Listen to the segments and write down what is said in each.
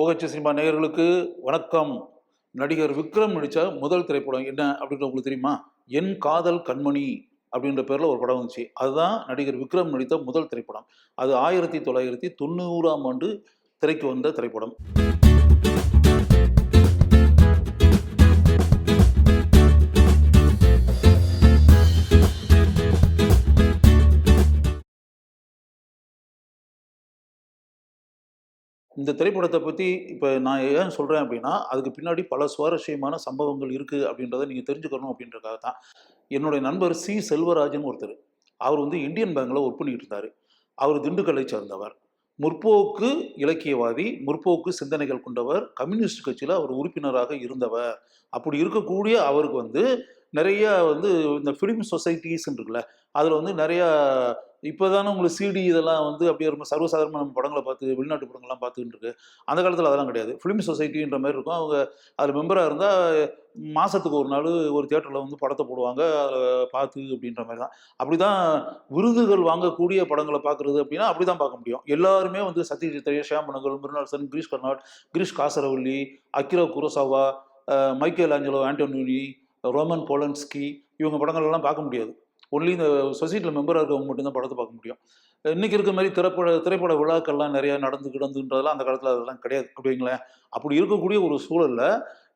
OH cinema நேயர்களுக்கு வணக்கம். நடிகர் விக்ரம் நடித்த முதல் திரைப்படம் என்ன அப்படின்றது உங்களுக்கு தெரியுமா? என் காதல் கண்மணி அப்படின்ற பேரில் ஒரு படம் வந்துச்சு. அதுதான் நடிகர் விக்ரம் நடித்த முதல் திரைப்படம். அது ஆயிரத்தி தொள்ளாயிரத்தி தொண்ணூறாம் ஆண்டு திரைக்கு வந்த திரைப்படம். இந்த திரைப்படத்தை பற்றி இப்போ நான் ஏன் சொல்கிறேன் அப்படின்னா அதுக்கு பின்னாடி பல சுவாரஸ்யமான சம்பவங்கள் இருக்குது அப்படின்றத நீங்கள் தெரிஞ்சுக்கணும் அப்படின்றக்காக தான். என்னுடைய நண்பர் சி. செல்வராஜன் ஒருத்தர். அவர் வந்து இந்தியன் பேங்கில் ஒர்க் பண்ணிட்டு இருந்தார். அவர் திண்டுக்கல்லை சேர்ந்தவர். முற்போக்கு இலக்கியவாதி முற்போக்கு சிந்தனைகள் கொண்டவர் கம்யூனிஸ்ட் கட்சியில் அவர் உறுப்பினராக இருந்தவர். அப்படி இருக்கக்கூடிய அவருக்கு வந்து நிறைய வந்து இந்த ஃபிலிம் சொசைட்டிஸ் இருக்குல்ல அதில் வந்து நிறையா இப்போ தானே உங்களுக்கு சிடி இதெல்லாம் வந்து அப்படியே ரொம்ப சர்வசாதாரணமாக நம்ம படங்களை பார்த்து வெளிநாட்டு படங்கள்லாம் பார்த்துக்கிட்டு இருக்கு. அந்த காலத்தில் அதெல்லாம் கிடையாது. ஃபிலிம் சொசைட்டின்ற மாதிரி இருக்கும். அவங்க அதில் மெம்பராக இருந்தால் மாதத்துக்கு ஒரு நாள் ஒரு தியேட்டரில் வந்து படத்தை போடுவாங்க. அதில் பார்த்து அப்படின்ற மாதிரி தான். அப்படி தான் விருதுகள் வாங்கக்கூடிய படங்களை பார்க்குறது அப்படின்னா அப்படி தான் பார்க்க முடியும். எல்லாருமே வந்து Satyajit Ray Shyam Benegal Mrinal Sen Girish Karnad Girish Kasaravalli Akira Kurosawa Michelangelo Antonioni Roman Polanski இவங்க படங்கள் எல்லாம் பார்க்க முடியாது. ஒன்லி இந்த சொசைட்டியில் மெம்பராக இருக்கவங்க மட்டும்தான் படத்தை பார்க்க முடியும். இன்றைக்கி இருக்க மாதிரி திரைப்பட திரைப்பட விழாக்கள்லாம் நிறையா நடந்து கிடந்துன்றதெல்லாம் அந்த காலத்தில் அதெல்லாம் கிடையாது. அப்படிங்களேன்? அப்படி இருக்கக்கூடிய ஒரு சூழலில்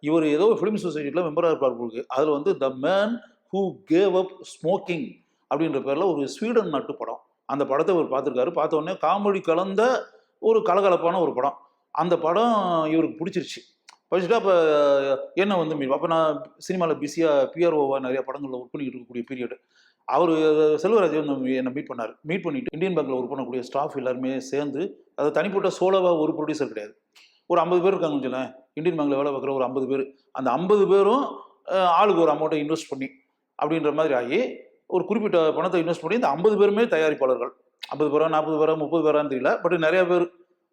இவர் ஏதோ ஃபிலிம் சொசைட்டியில் மெம்பராக இருப்பார் உங்களுக்கு அதில் வந்து the man who gave up smoking அப்படின்ற பேரில் ஒரு ஸ்வீடன் நாட்டு படம். அந்த படத்தை அவர் பார்த்துருக்காரு. பார்த்த காமெடி கலந்த ஒரு கலகலப்பான ஒரு படம். அந்த படம் இவருக்கு பிடிச்சிருச்சு. படிச்சுட்டா அப்போ என்ன வந்து மீன் அப்போ நான் சினிமாவில் பிஸியாக பிஆர்ஓவாக நிறைய படங்களில் ஒர்க் பண்ணிக்கிட்டு இருக்கக்கூடிய பீரியட் அவர் செல்வராஜ் வந்து என்னை மீட் பண்ணார். மீட் பண்ணிட்டு இந்தியன் பேங்க்கில் ஒர்க் பண்ணக்கூடிய ஸ்டாஃப் எல்லாருமே சேர்ந்து அதை தனிப்பட்ட சோலோவாக ஒரு ப்ரொடியூசர் கிடையாது. ஒரு ஐம்பது பேர் இருக்காங்கன்னு சொல்லேன் இந்தியன் பேங்க்கில் வேலை பார்க்குற ஒரு ஐம்பது பேர். அந்த ஐம்பது பேரும் ஆளுக்கு ஒரு அமௌண்ட்டை இன்வெஸ்ட் பண்ணி அப்படின்ற மாதிரி ஆகி ஒரு குறிப்பிட்ட பணத்தை இன்வெஸ்ட் பண்ணி இந்த ஐம்பது பேருமே தயாரிப்பாளர்கள். ஐம்பது பேரா நாற்பது பேரா முப்பது பேரான்னு தெரியல. பட் நிறையா பேர்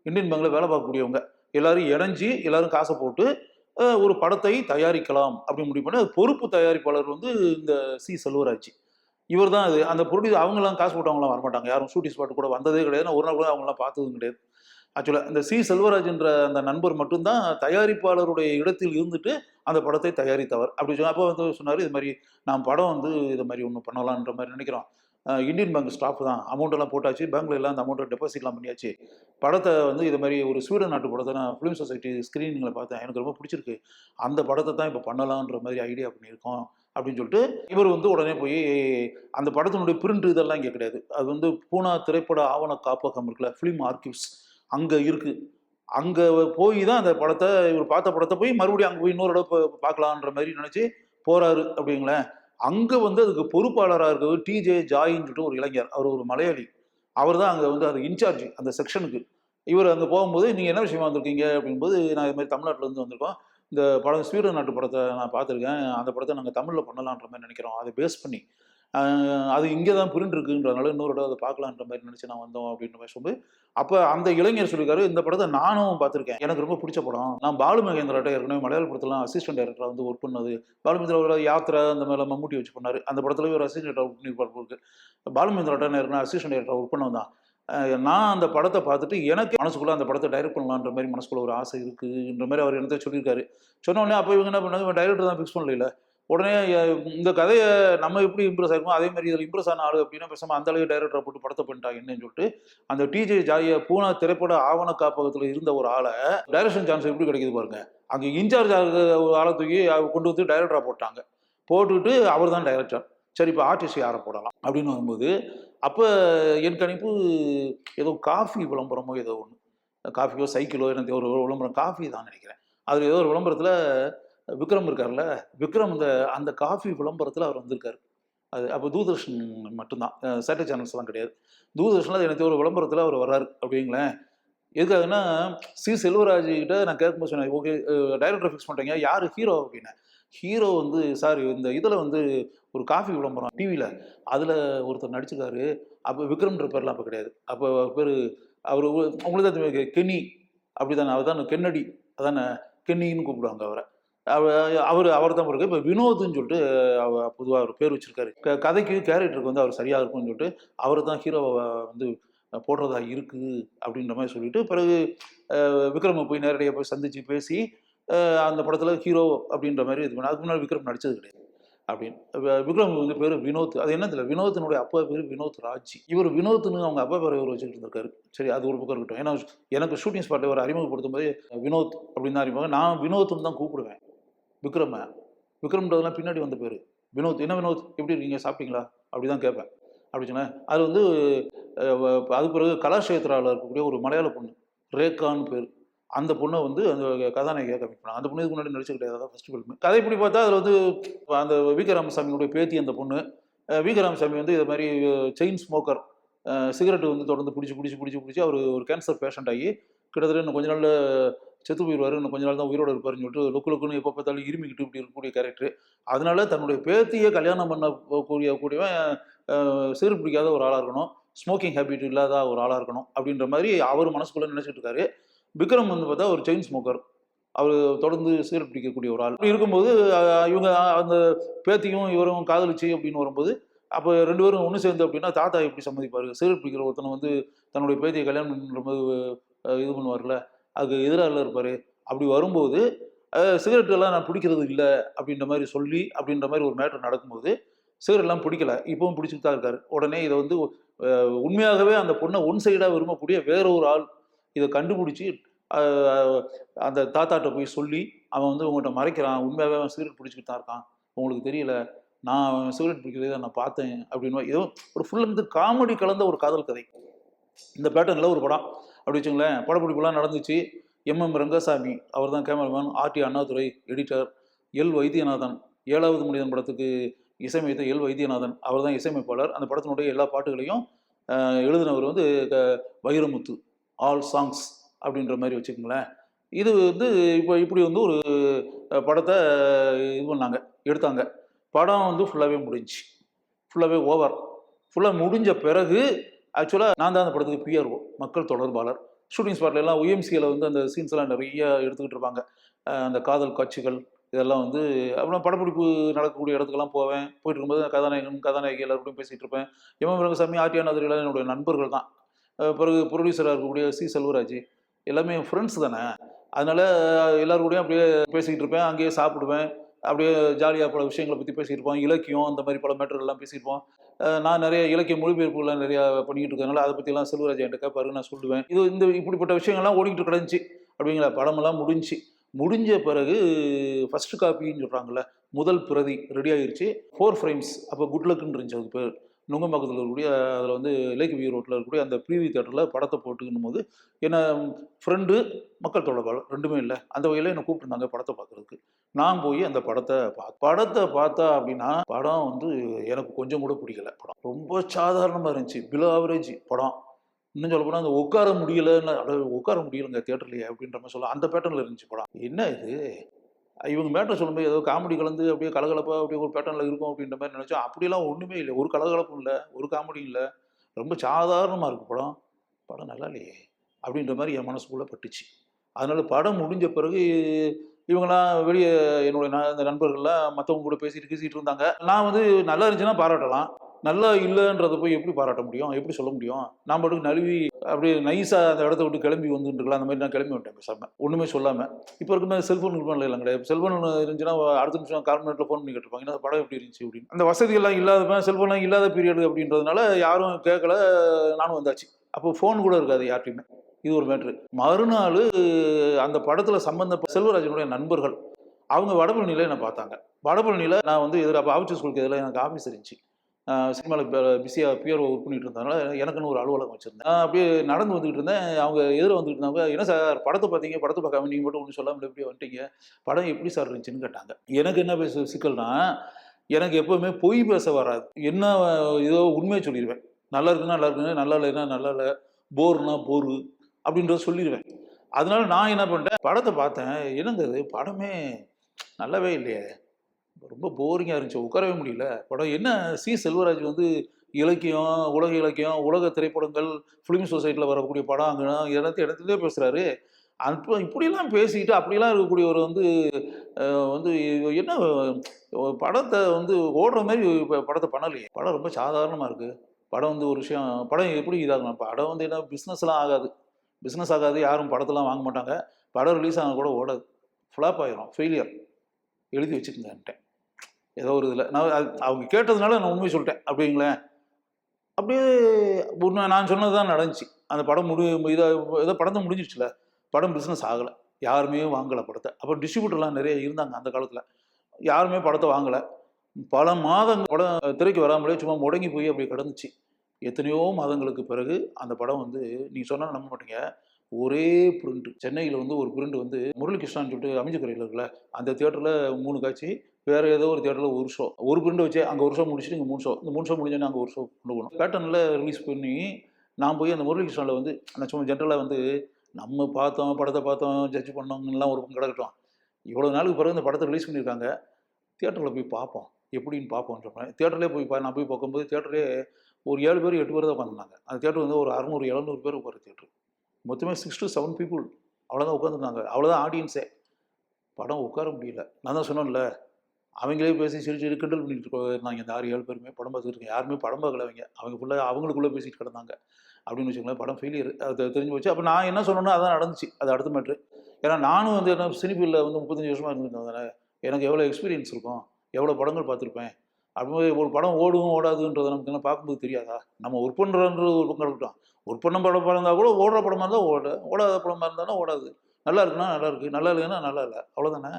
இந்தியன் பேங்க்கில் வேலை பார்க்கக்கூடியவங்க. எல்லாரும் இணைஞ்சி எல்லாரும் காசை போட்டு ஒரு படத்தை தயாரிக்கலாம் அப்படின்னு முடிவு பண்ணி அது பொறுப்பு தயாரிப்பாளர் வந்து இந்த சி செல்வராஜ். இவர் தான் அது. அந்த ப்ரொடியூஸ் அவங்களாம் காசு போட்டவங்களாம் வரமாட்டாங்க. யாரும் ஷூட்டிங் ஸ்பாட் கூட வந்ததே கிடையாது. நான் ஒரு நாள் கூட அவங்களாம் பார்த்ததும் கிடையாது. ஆக்சுவலாக இந்த சி செல்வராஜ்ன்ற அந்த நண்பர் மட்டும்தான் தயாரிப்பாளருடைய இடத்தில் இருந்துட்டு அந்த படத்தை தயாரித்தவர். அப்படி சொன்ன அப்போ வந்து சொன்னார் இது மாதிரி நான் படம் வந்து இது மாதிரி ஒன்று பண்ணலான்ற மாதிரி நினைக்கிறோம். இந்தியன் பேங்க் ஸ்டாஃப் தான். அமௌண்ட் எல்லாம் போட்டாச்சு. பேங்க்ல எல்லாம் அந்த அமௌண்ட்டை டெபாசிட்லாம் பண்ணியாச்சு. படத்தை வந்து இது மாதிரி ஒரு ஸ்வீடன் நாட்டு படத்தை நான் ஃபிலிம் சொசைட்டி ஸ்க்ரீனிங்கில் பார்த்தேன். எனக்கு ரொம்ப பிடிச்சிருக்கு. அந்த படத்தை தான் இப்போ பண்ணலான்ற மாதிரி ஐடியா பண்ணியிருக்கோம். அப்படின்னு சொல்லிட்டு இவர் வந்து உடனே போய் அந்த படத்தினுடைய பிரிண்ட் இதெல்லாம் இங்கே கிடையாது. அது வந்து பூனா திரைப்பட ஆவண காப்பகம் இருக்குல்ல ஃபிலிம் ஆர்கிவ்ஸ் அங்கே இருக்குது அங்கே போய் தான் அந்த படத்தை இவர் பார்த்த படத்தை போய் மறுபடியும் அங்கே போய் இன்னொரு இடம் பார்க்கலான்ற மாதிரி நினச்சி போகிறாரு அப்படிங்களேன். அங்கே வந்து அதுக்கு பொறுப்பாளராக இருக்கிறது டிஜே ஜாயின்னு சொல்லிட்டு ஒரு இளைஞர். அவர் ஒரு மலையாளி. அவர் தான் அங்கே வந்து அது இன்சார்ஜ் அந்த செக்ஷனுக்கு இவர் அங்கே போகும்போது நீங்கள் என்ன விஷயமா வந்திருக்கீங்க அப்படிங்கும்போது நான் இது மாதிரி தமிழ்நாட்டிலேருந்து வந்திருக்கோம். இந்த படம் ஸ்வீடன் நாட்டு படத்தை நான் பார்த்துருக்கேன். அந்த படத்தை நாங்கள் தமிழில் பண்ணலான்ற மாதிரி நினைக்கிறோம். அதை பேஸ் பண்ணி. அது இங்கே தான் பிரிண்ட் இன்னொரு இடம் அதை பார்க்கலான்ற மாதிரி நினச்சி நான் வந்தோம் அப்படின்ற மாதிரி சொல்லி அப்போ அந்த இளைஞர் சொல்லியிருக்காரு இந்த படத்தை நானும் பார்த்துருக்கேன். எனக்கு ரொம்ப பிடிச்ச படம். நான் பாலு மகேந்திராட்ட ஏற்கனவே மலையாள படத்துலாம் அசிஸ்டன்ட் டைரக்டராக வந்து ஒர்க் பண்ணது. பாலு மகேந்திரா யாத்திரை அந்த மேலே மம்முட்டி வச்சு பண்ணார். அந்த படத்துல ஒரு அசிஸ்டன்ட் ஒர்க் பண்ணியிருப்பார் இருக்கு. பாலு மகேந்திராட்ட ஏற்கனவே அசிஸ்டன்ட் டைரக்டர் ஒர்க் பண்ணவன் தான். நான் அந்த படத்தை பார்த்துட்டு எனக்கு மனசுக்குள்ளே அந்த படத்தை டைரக்ட் பண்ணலான்ற மாதிரி மனசுக்குள்ள ஒரு ஆசை இருக்குன்ற மாதிரி அவர் என்னத்தை சொல்லியிருக்காரு. சொன்ன உடனே அப்போ இவங்க என்ன பண்ணாங்க இவன் டைரக்டர் தான் ஃபிக்ஸ் பண்ணல உடனே இந்த கதையை நம்ம எப்படி இம்ப்ரெஸ் ஆயிருக்கோம் அதே மாதிரி இதில் இம்ப்ரெஸ் ஆன ஆளு அப்படின்னா பேசாமல் அந்த அளவுக்கு டைரக்டரை போட்டு படத்தை பண்ணிட்டாங்க என்னன்னு சொல்லிட்டு அந்த டிஜே ஜாலியை பூனா திரைப்பட ஆவண காப்பகத்தில் இருந்த ஒரு ஆளை டைரக்ஷன் சான்ஸ் எப்படி கிடைக்குது பாருங்க. அங்கே இன்சார்ஜ் ஒரு ஆளை தூக்கி அவ கொண்டு வந்து டைரக்டராக போட்டாங்க. போட்டுட்டு அவர் தான் டைரக்டர் சரி இப்போ ஆர்டிஸ்ட் யாரை போடலாம் அப்படின்னு வரும்போது அப்போ என் கணிப்பு ஏதோ காஃபி விளம்பரமோ ஏதோ ஒன்று காஃபியோ சைக்கிளோ எனக்கு ஒரு ஒரு விளம்பரம் காஃபி தான் நினைக்கிறேன். அதில் ஏதோ ஒரு விளம்பரத்தில் விக்ரம் இருக்கார்ல விக்ரம் இந்த அந்த காஃபி விளம்பரத்தில் அவர் வந்திருக்காரு. அது அப்போ தூர்தர்ஷன் மட்டும்தான். சேட்டை சேனல்ஸ்லாம் கிடையாது. தூர்தர்ஷனில் எனக்கு ஒரு விளம்பரத்தில் அவர் வர்றார் அப்படிங்களேன். எதுக்காகன்னா சி. செல்வராஜ் கிட்ட நான் கேட்கும்போது சொன்னேன் ஓகே டைரக்டர் ஃபிக்ஸ் பண்ணுறீங்க யார்? ஹீரோ அப்படின்னேன் ஹீரோ வந்து சாரி இந்த இதில் வந்து ஒரு காஃபி விளம்பரம் டிவியில் அதில் ஒருத்தர் நடிச்சிருக்காரு அப்போ விக்ரம்ன்ற பேர்லாம் அப்போ கிடையாது. அப்போ பேர் அவர் உங்களுக்கு தான் கெனி கென்னி. அப்படி தானே அவர் தான் கென்னடி. அதானே கென்னின்னு கூப்பிடுவாங்க அவரை. அவர் அவர் தான் இருக்கு இப்போ வினோத்னு சொல்லிட்டு பொதுவாக அவர் பேர் வச்சுருக்காரு. க- கதைக்கு கேரக்டருக்கு வந்து அவர் சரியாக இருக்கும்னு சொல்லிட்டு அவர் தான் ஹீரோவை வந்து போடுறதா இருக்கு அப்படின்ற மாதிரி சொல்லிட்டு பிறகு விக்ரமை போய் நேரடியாக போய் சந்திச்சு பேசி அந்த படத்தில் ஹீரோ அப்படின்ற மாதிரி இது பண்ண அதுக்கு முன்னாடி விக்ரம் நடிச்சது கிடையாது. அப்படின்னு. விக்ரம் வந்து பேர் வினோத். அது என்ன தெரியல வினோத்தினுடைய அப்பா பேர் வினோத் ராஜ் இவர் வினோத்னு அவங்க அப்பா பேர் இவர் வச்சுக்கிட்டு இருந்திருக்காரு சரி அது ஒரு பக்கம் இருக்கட்டும். ஏன்னா எனக்கு ஷூட்டிங் ஸ்பாட்டில் ஒரு அறிமுகப்படுத்தும் போது வினோத் அப்படின்னு தான் அறிமுகம். நான் வினோத்னு தான் கூப்பிடுவேன். விக்ரம. விக்ரம்ன்றதுலாம் பின்னாடி வந்த பேர். வினோத். என்ன வினோத்? எப்படி நீங்கள் சாப்பிட்டீங்களா? அப்படி தான் கேட்பேன். அப்படி சொன்னேன். அது வந்து அது பிறகு கலாஷேத்ராவில் இருக்கக்கூடிய ஒரு மலையாள பொண்ணு. ரேகான்னு பேர். அந்த பொண்ணை வந்து அந்த கதாநாயகியாக கமிட் பண்ணாங்க. அந்த பொண்ணு இதுக்கு முன்னாடி நடிச்சு கிடையாது அதான் ஃபஸ்ட் ஃபிலிம் கதை இப்படி பார்த்தா அதில் வந்து அந்த வி பேத்தி அந்த பொண்ணு. அஹ், ராமசாமி வந்து இது மாதிரி செயின் ஸ்மோக்கர் சிகரெட் வந்து தொடர்ந்து பிடிச்சி பிடிச்சி பிடிச்சி பிடிச்சி அவர் ஒரு கேன்சர் பேஷண்ட் ஆகி கிட்டத்தட்ட இன்னும் கொஞ்ச நாள் செத்து போயிடுவார். இன்னும் கொஞ்ச நாள் தான் உயிரோட இருப்பாருன்னு சொல்லிட்டு லுக்கு லுக்குன்னு எப்போ பார்த்தாலும் இருமிக்கிட்டு இப்படி இருக்கக்கூடிய கேரக்டர் அதனால தன்னுடைய பேத்தியை கல்யாணம் பண்ண கூடிய கூடியவன் சிகரெட் பிடிக்காத ஒரு ஆளாக இருக்கணும். ஸ்மோக்கிங் ஹேபிட் இல்லாத ஒரு ஆளாக இருக்கணும் அப்படின்ற மாதிரி அவர் மனசுக்குள்ளே நினச்சிட்டு இருக்காரு. விக்ரம் வந்து பார்த்தா ஒரு செயின் ஸ்மோக்கர் அவர் தொடர்ந்து சிகரெட் பிடிக்கக்கூடிய ஒரு ஆள். இருக்கும்போது இவங்க அந்த பேத்தியும் இவரும் காதலிச்சு அப்படின்னு வரும்போது அப்போ ரெண்டு பேரும் ஒன்று சேர்ந்து அப்படின்னா தாத்தா எப்படி சம்மதிப்பார்? சிகரெட் பிடிக்கிற ஒருத்தனை வந்து தன்னுடைய பேத்தியை கல்யாணம் பண்ணும்போது இது பண்ணுவார்ல அதுக்கு எதிராக இருப்பார். அப்படி வரும்போது சிகரெட் எல்லாம் நான் பிடிக்கிறது இல்லை அப்படின்ற மாதிரி சொல்லி அப்படின்ற மாதிரி ஒரு மேட்டர் நடக்கும்போது சிகரெட் எல்லாம் பிடிக்கல. இப்பவும் பிடிச்சிட்டு தான் இருக்காரு. உடனே இதை வந்து உண்மையாகவே அந்த பொண்ணை ஒன் சைடாக விரும்பக்கூடிய வேற ஒரு ஆள் இதை கண்டுபிடிச்சி அந்த தாத்தாட்ட போய் சொல்லி அவன் வந்து உங்கள்கிட்ட மறைக்கிறான். உண்மையாகவே அவன் சிகரெட் பிடிச்சிக்கிட்டு தான் இருக்கான். உங்களுக்கு தெரியல. நான் அவன் சிகரெட் பிடிக்கிறத நான் பார்த்தேன் அப்படின்னு ஏதோ ஒரு ஃபுல் வந்து காமெடி கலந்த ஒரு காதல் கதை. இந்த பேட்டர்னில் ஒரு படம். அப்படி வச்சுங்களேன் படப்பிடிப்புலாம் நடந்துச்சு. எம்எம் ரங்கசாமி அவர் தான் cameraman RD Annadurai editor L Vaidyanathan. ஏழாவது மனிதன் படத்துக்கு இசையமைத்த எல் வைத்தியநாதன். அவர் தான் இசையமைப்பாளர். அந்த படத்தினுடைய எல்லா பாட்டுகளையும் எழுதினவர் வந்து க- வைரமுத்து. ஆல் சாங்ஸ் அப்படின்ற மாதிரி வச்சுக்கோங்களேன். இது வந்து இப்போ இப்படி வந்து ஒரு படத்தை இது பண்ணாங்க எடுத்தாங்க. படம் வந்து ஃபுல்லாகவே முடிஞ்சுச்சு. ஃபுல்லாகவே ஓவர் ஃபுல்லாக முடிஞ்ச பிறகு ஆக்சுவலாக நான் தான் அந்த படத்துக்கு பிஆர்ஓ மக்கள் தொடர்பாளர். ஷூட்டிங் ஸ்பாட்ல எல்லாம் ஒய்எம்சியில் வந்து அந்த சீன்ஸ் எல்லாம் நிறைய எடுத்துக்கிட்டு இருப்பாங்க. அந்த காதல் காட்சிகள் இதெல்லாம் வந்து அப்புறம் படப்பிடிப்பு நடக்கக்கூடிய இடத்துக்கெல்லாம் போவேன். போயிட்டு இருக்கும்போது கதாநாயகன் கதாநாயகி எல்லாருக்கும் பேசிகிட்டு இருப்பேன். எம்எம் ரங்கசாமி ஆர்டிஆர் அதிரிலாம் என்னுடைய நண்பர்கள் தான். பிறகு ப்ரொடியூசராக இருக்கக்கூடிய சி. செல்வராஜ் எல்லாமே ஃப்ரெண்ட்ஸ் தானே. அதனால் எல்லாரும் கூடயும் அப்படியே பேசிக்கிட்டு இருப்பேன். அங்கேயே சாப்பிடுவேன். அப்படியே ஜாலியாக பல விஷயங்களை பற்றி பேசியிருப்போம் இலக்கியம் அந்த மாதிரி பல மேட்டர்கள்லாம் பேசியிருப்போம் நான் நிறைய இலக்கிய மொழிபெயர்ப்புகள்லாம் நிறையா பண்ணிக்கிட்டு இருக்கனால அதை பற்றிலாம் செல்வராஜ் என்கிட்ட கேட்பாரு நான் சொல்லுவேன். இது இந்த இப்படிப்பட்ட விஷயங்கள்லாம் ஓடிக்கிட்டு கிடந்துச்சு. அப்படிங்களா? படமெல்லாம் முடிஞ்சு முடிஞ்ச பிறகு ஃபஸ்ட்டு காப்பின்னு சொல்கிறாங்கல்ல முதல் பிரதி ரெடி ஆகிருச்சு ஃபோர் ஃப்ரேம்ஸ் அப்போ குட் லக்குன்னு இருந்துச்சு அதுக்கு பேர். நுங்கம்பாக்கத்தில் இருக்கக்கூடிய அதில் வந்து லேக் வியூ ரோட்டில் இருக்கக்கூடிய அந்த ப்ரீவி தேட்டரில் படத்தை போட்டுக்கணும் போது என்னை ஃப்ரெண்டு மக்கள் தொடர்பாளர் ரெண்டுமே இல்லை அந்த வகையில் என்னை கூப்பிட்டுருந்தாங்க படத்தை பார்க்குறதுக்கு. நான் போய் அந்த படத்தை பார்த்து படத்தை பார்த்தா அப்படின்னா படம் வந்து எனக்கு கொஞ்சம் கூட பிடிக்கல படம். ரொம்ப சாதாரணமாக இருந்துச்சு பிலோ ஆவரேஜ் படம். இன்னும் சொல்ல போனால் அந்த உட்கார முடியலன்னு அதாவது உட்கார முடியலங்க தேட்டர்லையே அப்படின்ற மாதிரி சொல்ல அந்த பேட்டர்னில் இருந்துச்சு படம். என்ன இது? இவங்க மேட்டர் சொல்லும்போது ஏதோ காமெடி கலந்து அப்படியே கலகலப்பாக அப்படியே ஒரு பேட்டர்னில் இருக்கும் அப்படின்ற மாதிரி நினச்சோம். அப்படிலாம் ஒன்றுமே இல்லை. ஒரு கலகலப்பும் இல்லை. ஒரு காமெடியும் இல்லை. ரொம்ப சாதாரணமாக இருக்குது படம். படம் நல்லா இல்லையே. அப்படின்ற மாதிரி என் மனசுக்குள்ளே பட்டுச்சு. அதனால் படம் முடிஞ்ச பிறகு இவங்களாம் வெளியே என்னுடைய ந- இந்த நண்பர்கள்லாம் மற்றவங்க கூட பேசிட்டு பேசிகிட்டு இருந்தாங்க. நான் வந்து நல்லா இருந்துச்சுன்னா பாராட்டலாம். நல்லா இல்லைன்றதை போய் எப்படி பாராட்ட முடியும்? எப்படி சொல்ல முடியும்? நான் பாட்டுக்கு நழுவி அப்படியே நைஸாக அந்த இடத்த விட்டு கிளம்பி வந்துருக்கலாம் அந்த மாதிரி நான் கிளம்பி வந்துட்டேன் பேசாமல் ஒன்றுமே சொல்லாமல் இப்போ இருக்குமே செல்ஃபோன் இருப்பாங்க இல்லை கிடையாது செல்ஃபோன் இருந்துச்சுன்னா அடுத்த நிமிஷம் கால் ஃபோன் பண்ணி கேட்டிருப்பாங்க படம் எப்படி இருந்துச்சு அப்படின்னு. அந்த வசதிகள்லாம் இல்லாதப்போ செல்ஃபோன்லாம் இல்லாத பீரியடு அப்படின்றதுனால யாரும் கேட்கல. நானும் வந்தாச்சு. அப்போ ஃபோன் கூட இருக்காது யார்ட்டையுமே இது ஒரு மேட்ரு மறுநாள் அந்த படத்தில் சம்பந்த செல்வராஜனுடைய நண்பர்கள் அவங்க வடபழனியில் என்னை பார்த்தாங்க. வடபழனியில் நான் வந்து எதிராக அப்போ ஸ்கூலுக்கு எதிராக எனக்கு ஆஃபீஸ் இருந்துச்சு. சினிமாவில் பிஸியாக பியூர் ஒர்க் பண்ணிட்டு இருந்ததுனால எனக்குன்னு ஒரு அலுவலகம் வச்சுருந்தேன். நான் அப்படியே நடந்து வந்துகிட்டு இருந்தேன். அவங்க எதிர வந்துட்டு இருந்தாங்க என்ன சார் படத்தை பார்த்தீங்க? படத்தை பார்க்காம நீங்கள் மட்டும் ஒன்றும் சொல்லாமல் எப்படி வந்துட்டீங்க? படம் எப்படி சார் இருந்துச்சுன்னு கேட்டாங்க. எனக்கு என்ன பேச சிக்கல்னா எனக்கு எப்போவுமே பொய் பேச வராது. என்ன ஏதோ உண்மையை சொல்லிடுவேன் நல்லா இருக்குன்னா நல்லா இருக்குன்னு நல்லா இல்லைன்னா நல்லா இல்லை போர்னா போர் அப்படின்றத சொல்லிடுவேன் அதனால நான் என்ன பண்ணிட்டேன் படத்தை பார்த்தேன். என்னங்கிறது படமே நல்லாவே இல்லையே. ரொம்ப போரிங்காக இருந்துச்சு. உட்காரவே முடியல. படம். என்ன? சி. செல்வராஜ் வந்து இலக்கியம் உலக இலக்கியம் உலக திரைப்படங்கள் ஃபிலிம் சொசைட்டியில் வரக்கூடிய படம் அங்கே எல்லாத்தையும் இடத்துலேயே பேசுகிறாரு அப்போ இப்படிலாம் பேசிக்கிட்டு அப்படிலாம் இருக்கக்கூடியவர் வந்து வந்து என்ன படத்தை வந்து ஓடுற மாதிரி இப்போ படத்தை பண்ணலையே. படம் ரொம்ப சாதாரணமாக இருக்குது படம் வந்து ஒரு விஷயம் படம் எப்படி இதாகணும் படம் வந்து என்ன பிஸ்னஸ்லாம் ஆகாது. பிஸ்னஸ் ஆகாது யாரும் படத்தெல்லாம் வாங்க மாட்டாங்க. படம் ரிலீஸ் ஆக கூட ஓடாது. ஃப்ளாப் ஆகிரும் ஃபெயிலியர் எழுதி வச்சுக்கோங்கன்ட்டேன். ஏதோ ஒரு இதில். நான் அவங்க கேட்டதுனால நான் உண்மை சொல்லிட்டேன். அப்படிங்களேன் அப்படியே உண்மை நான் சொன்னது தான் நடந்துச்சு. அந்த படம் முடி இதை ஏதோ படம் தான் முடிஞ்சிடுச்சுல படம் பிஸ்னஸ் ஆகலை. யாருமே வாங்கலை படத்தை. அப்புறம் டிஸ்ட்ரிபியூட்டர்லாம் நிறைய இருந்தாங்க அந்த காலத்தில். யாருமே படத்தை வாங்கலை. பல மாதங்கள் படம் திரைக்கு வராமலே சும்மா முடங்கி போய் அப்படி கிடந்துச்சு. எத்தனையோ மாதங்களுக்கு பிறகு அந்த படம் வந்து நீங்கள் சொன்னால் நம்ப மாட்டீங்க. ஒரே பிரிண்ட் சென்னையில் வந்து ஒரு பிரிண்ட் வந்து முரளிகிருஷ்ணான்னு சொல்லிட்டு அமைஞ்சக்கரையில் இருக்குல்ல அந்த தியேட்டரில் மூணு காட்சி வேறு ஏதோ ஒரு தியேட்டரில் ஒரு ஷோ ஒரு பிரிண்ட் வச்சு அங்கே ஒரு ஷோ முடிச்சுட்டு இங்கே மூணு ஷோ இந்த மூணு ஷோ முடிஞ்சோன்னே அங்கே ஒரு ஷோ கொண்டு போகணும். பேட்டர்னில் ரிலீஸ் பண்ணி நான் போய் அந்த முரளிகிருஷ்ணனில் வந்து நான் சும்மா ஜென்ரலாக வந்து நம்ம பார்த்தோம் படத்தை பார்த்தோம் ஜட்ஜ் பண்ணோங்கலாம் ஒரு பக்கம் கிடக்கட்டும். இவ்வளோ நாளுக்கு பிறகு இந்த படத்தை ரிலீஸ் பண்ணியிருக்காங்க. தியேட்டரில் போய் பார்ப்போம். எப்படின்னு பார்ப்போம்னு சொன்னேன் தியேட்டர்லேயே போய் பா நான் போய் பார்க்கும்போது தேட்டர்லேயே ஒரு ஏழு பேர் எட்டு பேர் தான் உட்காந்துருந்தாங்க அந்த தியேட்டர் வந்து ஒரு அறநூறு எழுநூறு பேர் உட்கார தியேட்டர் மொத்தமே சிக்ஸ் டு செவன் பீப்புள் அவ்வளோதான் உட்காந்துருந்தாங்க அவ்வளோதான் ஆடியன்ஸே படம் உட்கார முடியல. நான் தான் சொன்னேன்ல அவங்களே பேசி சிரிச்சு கிண்டல் பண்ணிட்டு இருந்தாங்க இந்த ஆறு ஏழு பேருமே. படம் பார்த்துட்டு இருக்கேன். யாருமே படம் பார்க்கல அவங்க அவங்க ஃபுல்லாக அவங்களுக்குள்ளே பேசிட்டு கிடந்தாங்க. அப்படின்னு வச்சுக்கோங்களேன் படம் ஃபெயிலியர் அது தெரிஞ்சு போச்சு. அப்போ நான் என்ன சொன்னேன்னா அதான் நடந்துச்சு. அது அடுத்த மேட்ரு ஏன்னா நானும் வந்து என்ன சினிஃபீல்டில் வந்து முப்பத்தஞ்சு வருஷமாக இருந்திருந்தேன் எனக்கு எவ்வளோ எக்ஸ்பீரியன்ஸ் இருக்கும்? எவ்வளோ படங்கள் பார்த்துருப்பேன்? அப்படி ஒரு படம் ஓடும் ஓடாதுன்றதை நமக்கு என்ன பார்க்கும்போது தெரியாதா? நம்ம ஒர்க் பண்ணுறன்றது ஒரு பக்கம் இருக்கட்டும். ஒர்க் பண்ண படம் இருந்தால் கூட ஓடுற படமாக இருந்தால் ஓட. ஓடாத படமாக இருந்தாலும் ஓடாது? நல்லா இருக்குன்னா நல்லா இருக்கு. நல்லா இல்லைன்னா நல்லா இல்லை. அவ்வளோதானே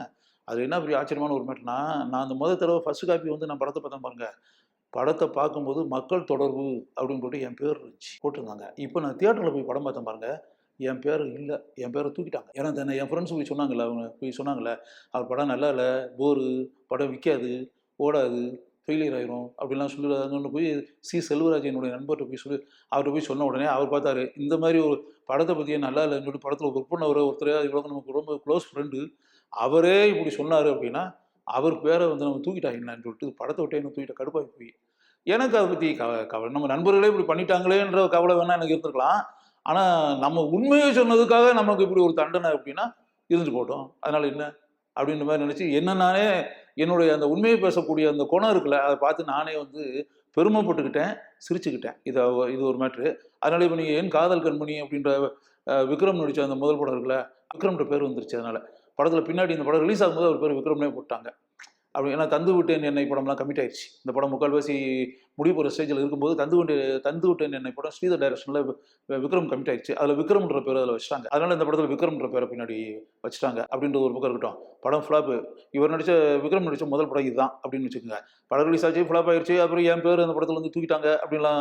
அது என்ன பெரிய ஆச்சரியமான ஒரு மேட்டர்னா நான் அந்த முதல் தடவை ஃபஸ்ட் காப்பி வந்து நான் படத்தை பார்த்தேன் பாருங்க. படத்தை பார்க்கும்போது மக்கள் தொடர்பு அப்படின்னு போட்டு என் பேர் இருந்துச்சு. போட்டிருந்தாங்க. இப்போ நான் தியேட்டரில் போய் படம் பார்த்தேன் பாருங்க. என் பேர் இல்லை. என் பேரை தூக்கிட்டாங்க. ஏன்னா தானே என் ஃப்ரெண்ட்ஸ் போய் சொன்னாங்கல்ல அவங்க போய் சொன்னாங்கல்ல அவர் படம் நல்லா இல்லை. போரு. படம் விற்காது ஓடாது. ஃபெயிலியர் ஆயிரும் அப்படிலாம் சொல்லுறாங்கன்னு போய் சி. செல்வராஜ் என்னுடைய நண்பர்கிட்ட போய் சொல்லி அவர்கிட்ட போய் சொன்ன உடனே அவர் பார்த்தாரு இந்த மாதிரி ஒரு படத்தை பற்றியே நல்லா இல்லைன்னு சொல்லி படத்தில் ஒர்க் பண்ணவர் ஒருத்தர் இவ்வளோ நமக்கு ரொம்ப க்ளோஸ் ஃப்ரெண்டு அவரே இப்படி சொன்னார் அப்படின்னா அவர் பேரை வந்து நம்ம தூக்கிட்டாங்கன்னு சொல்லிட்டு படத்தை விட்டே என்ன தூக்கிட்ட கடுப்பாகி போய். எனக்கு அதை பற்றி கவ கவலை நம்ம நண்பர்களே இப்படி பண்ணிட்டாங்களேன்ற கவலை வேணால் எனக்கு இருந்திருக்கலாம். ஆனால் நம்ம உண்மையை சொன்னதுக்காக நமக்கு இப்படி ஒரு தண்டனை அப்படின்னா இருந்துட்டு போட்டோம் அதனால் என்ன? அப்படின்ற மாதிரி நினச்சி என்ன நானே என்னுடைய அந்த உண்மையை பேசக்கூடிய அந்த குணம் இருக்குல்ல அதை பார்த்து நானே வந்து பெருமைப்பட்டுக்கிட்டேன் சிரிச்சுக்கிட்டேன். இது இது ஒரு மேட்ரு அதனால இப்போ நீங்கள் ஏன் காதல் கண்மணி அப்படின்ற விக்ரம் நடித்த அந்த முதல் படம் இருக்குல்ல விக்ரம்ன்ற பேர் வந்துருச்சு அதனால. படத்தில் பின்னாடி இந்த படம் ரிலீஸ் ஆகும்போது அவர் பேர் விக்ரம்னே போட்டாங்க. அப்படி ஏன்னா தந்து விட்டேன் என்னை படம்லாம் கமிட் ஆயிடுச்சு. இந்த படம் முக்கால்வாசி முடிவு போகிற ஸ்டேஜில் இருக்கும்போது தந்து விட்டு தந்து விட்டேன் என்னை படம் ஸ்ரீதர் டைரக்ஷனில் விக்ரம் கமிட் ஆயிடுச்சு. அதில் விக்ரம்ன்ற பேர் அதில் வச்சுட்டாங்க. அதனால் இந்த படத்தில் விக்ரம்ன்ற பேரை பின்னாடி வச்சுட்டாங்க அப்படின்ற ஒரு பக்கம் இருக்கட்டும். படம் ஃப்ளாப்பு இவர் நடித்த விக்ரம் நடித்த முதல் படம் இதுதான் அப்படின்னு வச்சுக்கோங்க. படம் ரிலீஸ் ஆச்சு ஃப்ளாப் ஆயிடுச்சு அப்புறம் என் பேர் அந்த படத்தில் வந்து தூக்கிட்டாங்க அப்படின்லாம்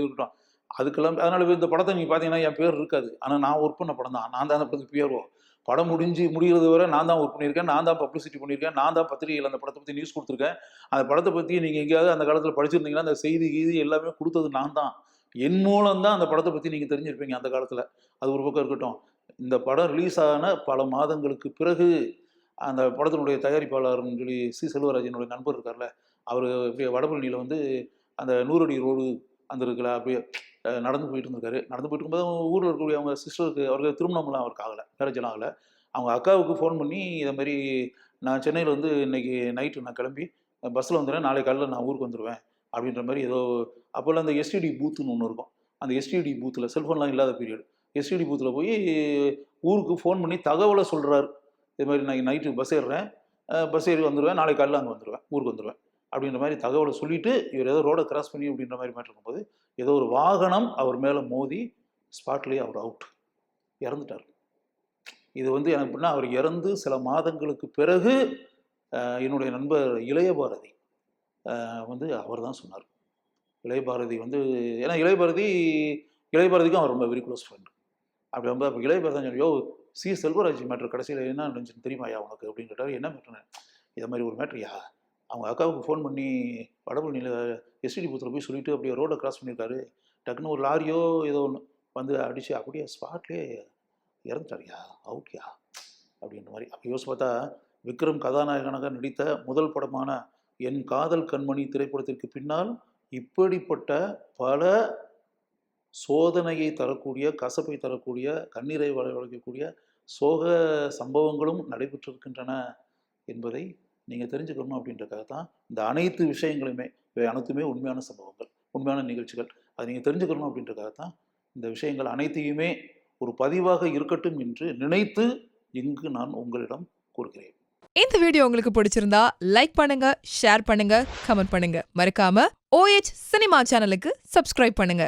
இருக்கட்டும். அதுக்கெல்லாம் அதனால இந்த படத்தை நீங்கள் பார்த்தீங்கன்னா என் பேர் இருக்காது. ஆனால் நான் ஒர்க் பண்ண படம் தான். நான் தான் அந்த படத்துக்கு பியர்வோ படம் முடிஞ்சு முடிகிறது வரை நான் தான் ஒர்க் பண்ணியிருக்கேன் நான் தான் பப்ளிசிட்டி பண்ணியிருக்கேன் நான் தான் பத்திரிகையில் அந்த படத்தை பற்றி நியூஸ் கொடுத்துருக்கேன். அந்த படத்தை பற்றி நீங்கள் எங்கேயாவது அந்த காலத்தில் படிச்சிருந்தீங்கன்னா அந்த செய்தி கீதி எல்லாமே கொடுத்தது நான் தான். என் மூலம் தான் அந்த படத்தை பற்றி நீங்கள் தெரிஞ்சிருப்பீங்க அந்த காலத்தில். அது ஒரு பக்கம் இருக்கட்டும். இந்த படம் ரிலீஸ் ஆன பல மாதங்களுக்கு பிறகு அந்த படத்தினுடைய தயாரிப்பாளர்னு சொல்லி சி. செல்வராஜனுடைய நண்பர் இருக்கார்ல அவர் அப்படியே வடபழனியில் வந்து அந்த நூறடி ரோடு அந்த இருக்குல்ல அப்படியே நடந்து போயிட்டு இருந்திருக்காரு நடந்து போயிட்டு இருக்கும்போது ஊரில் இருக்கக்கூடிய அவங்க சிஸ்டருக்கு அவருக்கு திருமணம்லாம் அவருக்கு ஆகலை மேரேஜெல்லாம் ஆகலை. அவங்க அக்காவுக்கு ஃபோன் பண்ணி இதை மாதிரி நான் சென்னையில் வந்து இன்னைக்கு நைட்டு நான் கிளம்பி பஸ்ஸில் வந்துடுறேன் நாளைக்கு காலையில் நான் ஊருக்கு வந்துடுவேன் அப்படின்ற மாதிரி ஏதோ அப்போல்லாம் அந்த எஸ்டிடி பூத்துன்னு ஒன்று இருக்கும். அந்த எஸ்டிடி பூத்தில் செல்ஃபோன்லாம் இல்லாத பீரியட் எஸ்டிடி பூத்தில் போய் ஊருக்கு ஃபோன் பண்ணி தகவலை சொல்கிறாரு இது மாதிரி நான் நைட்டு பஸ் ஏறுறேன் பஸ் ஏறி வந்துடுவேன் நாளைக்கு காலையில் அங்கே வந்துடுவேன் ஊருக்கு வந்துடுவேன் அப்படின்ற மாதிரி தகவலை சொல்லிவிட்டு இவர் ஏதோ ரோடை கிராஸ் பண்ணி அப்படின்ற மாதிரி மாட்டிருக்கும் போது ஏதோ ஒரு வாகனம் அவர் மேலே மோதி ஸ்பாட்லேயே அவர் அவுட் இறந்துட்டார். இது வந்து எனக்கு எப்படின்னா அவர் இறந்து சில மாதங்களுக்கு பிறகு என்னுடைய நண்பர் இளைய பாரதி வந்து அவர் தான் சொன்னார். இளைய பாரதி வந்து ஏன்னா இளைய பாரதி இளைய பாரதிக்கும் அவர் ரொம்ப வெரி க்ளோஸ் ஃப்ரெண்டு அப்படி ரொம்ப அப்போ இளைய பாரதி யோ சி. செல்வராஜ் மேட்ரு கடைசியில் என்ன நடந்துச்சுன்னு தெரியுமாயா உனக்கு? அப்படின்னு கேட்டார். என்ன மேட்ருன்னு இதை மாதிரி ஒரு மேட்ருயா அவங்க அக்காவுக்கு ஃபோன் பண்ணி வடபழனியில் எஸ்டிடி பூத்தில் போய் சொல்லிட்டு அப்படியே ரோடை கிராஸ் பண்ணியிருக்காரு. டக்குன்னு ஒரு லாரியோ ஏதோ ஒன்று வந்து அடித்து அப்படியே ஸ்பாட்லேயே இறந்துட்டாரியா அவுட்யா அப்படின்ற மாதிரி. அப்போ யோசிச்சு பார்த்தா விக்ரம் கதாநாயகனாக நடித்த முதல் படமான என் காதல் கண்மணி திரைப்படத்திற்கு பின்னால் இப்படிப்பட்ட பல சோதனையை தரக்கூடிய கசப்பை தரக்கூடிய கண்ணீரை வளர்க்கக்கூடிய சோக சம்பவங்களும் நடைபெற்றிருக்கின்றன என்பதை நீங்கள் தெரிஞ்சுக்கணும் அப்படின்றக்காக தான் இந்த அனைத்து விஷயங்களுமே இவை அனைத்துமே உண்மையான சம்பவங்கள் உண்மையான நிகழ்ச்சிகள். அதை நீங்கள் தெரிஞ்சுக்கணும் அப்படின்றக்காக தான் இந்த விஷயங்கள் அனைத்தையுமே ஒரு பதிவாக இருக்கட்டும் என்று நினைத்து இங்கு நான் உங்களிடம் கூறுகிறேன். இந்த வீடியோ உங்களுக்கு பிடிச்சிருந்தா லைக் பண்ணுங்க ஷேர் பண்ணுங்க கமெண்ட் பண்ணுங்க. மறக்காம ஓஎச் சினிமா சேனலுக்கு சப்ஸ்கிரைப் பண்ணுங்க.